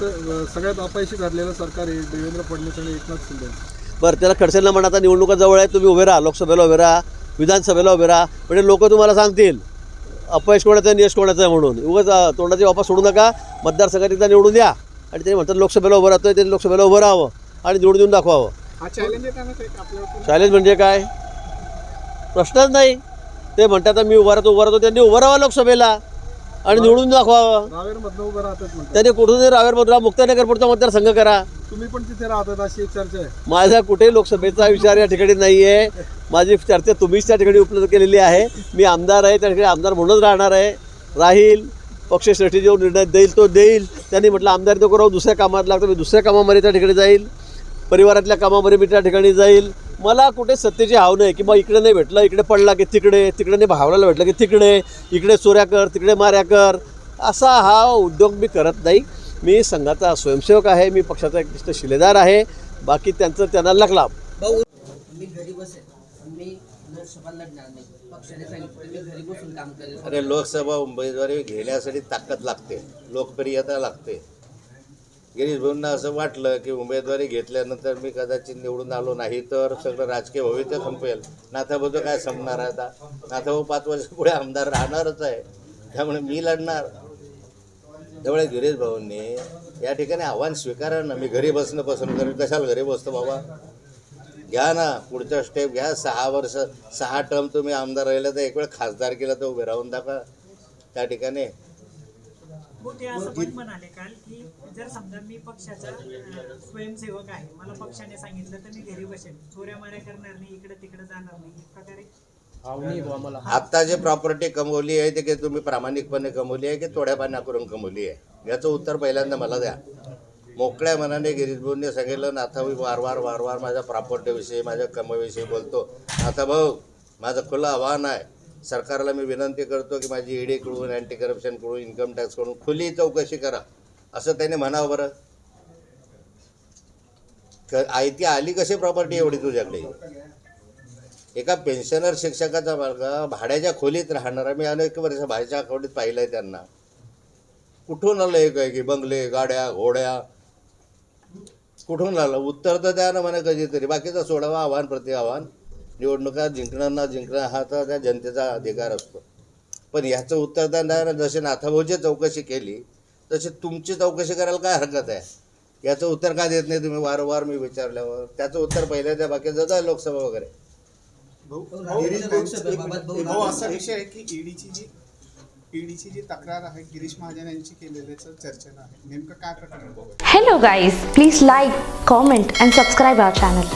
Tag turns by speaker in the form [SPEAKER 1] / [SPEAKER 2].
[SPEAKER 1] सगळ्यात अपयशी ठरलेलं सरकार आहे देवेंद्र फडणवीस आणि एकनाथ शिंदे.
[SPEAKER 2] बरं त्याला खडसेंना म्हणा आता निवडणुका जवळ आहे तुम्ही उभे राहा लोकसभेला उभे राहा विधानसभेला उभे राहा म्हणजे लोक तुम्हाला सांगतील अपयश कोणाचं आहे आणि यश कोणाचं आहे म्हणून. उगाच अं, तोंडाची वापस सोडू नका मतदारसंघात एकदा निवडून द्या आणि ते म्हणतात लोकसभेला उभं राहतोय ते लोकसभेला उभं राहावं आणि निवडून देऊन दाखवावं.
[SPEAKER 1] हा चॅलेंज आहे त्यांना ते आपल्यावर
[SPEAKER 2] चॅलेंज म्हणजे काय? प्रश्नच नाही. ते म्हणतात मी उभा राहतो उभा राहतो त्यांनी उभं राहावं लोकसभेला. आणि निवडून दाखवावं
[SPEAKER 1] रावेरमधनं उभं राहतात म्हणतात.
[SPEAKER 2] त्यांनी कुठूनही रावेर मुक्तानगर पुढचा मतदारसंघ करा.
[SPEAKER 1] तुम्ही पण तिथे राहतात अशी एक चर्चा आहे.
[SPEAKER 2] माझा कुठे लोकसभेचा विचार या ठिकाणी नाही आहे माझी चर्चा तुम्हीच त्या ठिकाणी उपलब्ध केलेली आहे. मी आमदार आहे त्या ठिकाणी आमदार म्हणूनच राहणार आहे. राहील पक्षश्रेष्ठी जो निर्णय देईल तो देईल. त्यांनी म्हटलं आमदार तो करावं दुसऱ्या कामात लागतं मी दुसऱ्या कामामध्ये त्या ठिकाणी जाईल. परिवारातल्या कामामध्ये मी त्या ठिकाणी जाईल. मला कुठे सत्तेची हाव नाही की मग इकडे नाही भेटलं इकडे पडला की तिकडे तिकडे नाही भावनाला भेटलं की तिकडे इकडे चोऱ्या कर तिकडे माऱ्या कर. असा हा उद्योग मी करत नाही. मी संघाचा स्वयंसेवक आहे मी पक्षाचा एक निष्ठ शिलेदार आहे. बाकी त्यांचं त्यांना लागला
[SPEAKER 3] मी घरी बसेल मी लोकसभा लढणार नाही. पक्षाने सांगितलं मी घरी बसून काम करेल.
[SPEAKER 4] अरे लोकसभा उमेदवारी घेण्यासाठी ताकद लागते. लोकप्रियता लागते. गिरीशभाऊंना असं वाटलं की उमेदवारी घेतल्यानंतर मी कदाचित निवडून आलो नाही तर सगळं राजकीय भविष्य संपेल. नाथाभाऊचं काय संपणार आहे आता? नाथाभाऊ पाच वर्ष पुढे आमदार राहणारच आहे. त्यामुळे मी लढणार. त्यामुळे गिरीश भाऊंनी या ठिकाणी आव्हान स्वीकारा ना. मी घरी बसणं पसंत करेन. कशाला घरी बसतो बाबा? घ्या ना पुढचा स्टेप घ्या. सहा वर्ष सहा टर्म तुम्ही आमदार राहिला तर एक वेळ खासदार केलं तर उभे राहून दाखवा. त्या ठिकाणी
[SPEAKER 5] हो ते असं पण म्हणाले काल की जर समजा मी पक्षाचा स्वयंसेवक आहे मला पक्षाने सांगितलं तर मी घरी बसेल चोऱ्या माऱ्या करणार नाही इकडे तिकडे जाणार नाही. एक प्रकारे
[SPEAKER 4] आत्ता जे प्रॉपर्टी कमवली आहे ते की तुम्ही प्रामाणिकपणे कमवली आहे की थोड्या पाण्या करून कमवली आहे? याचं उत्तर पहिल्यांदा मला द्या. मोकळ्या मनाने गिरीशभाऊंनी सांगितलं नाथाभाऊ वारंवार वारंवार माझ्या प्रॉपर्टीविषयी माझ्या कमाईविषयी बोलतो. नाथाभाऊ माझं खुलं आव्हान आहे. सरकारला मी विनंती करतो की माझी ईडीकडून अँटी करप्शनकडून इन्कम टॅक्सकडून खुली चौकशी करा. असं त्याने म्हणावं बरं. क- आयती आली कशी प्रॉपर्टी एवढी तुझ्याकडे? एका पेन्शनर शिक्षकाचा मार्ग भाड्याच्या खोलीत राहणारा मी अनेक वर्ष भाड्याच्या खोलीत पाहिलंय त्यांना. कुठून आलं एक आहे की बंगले गाड्या घोड्या? कुठून आलं? उत्तर तर द्या ना म्हणा कधीतरी. बाकीचं सोडावं आव्हान प्रति आव्हान निवडणुका जिंकणं ना जिंकणं हा तर त्या जनतेचा अधिकार असतो. पण ह्याचं उत्तर द्या जसे नाथाभाऊची चौकशी केली तशी तुमची चौकशी करायला काय हरकत आहे? याचं उत्तर का देत नाही तुम्ही? वारंवार मी विचारल्यावर त्याचं उत्तर पहिल्या द्या बाकीचं जा लोकसभा वगैरे.
[SPEAKER 6] असा विषय आहे की ईडीची जी ईडीची जी तक्रार आहे गिरीश महाजन यांची केलेल्याचं चर्चेनं आहे. नेमकं काय प्रकरण बघूया?
[SPEAKER 7] Hello guys, please like, comment and subscribe our channel.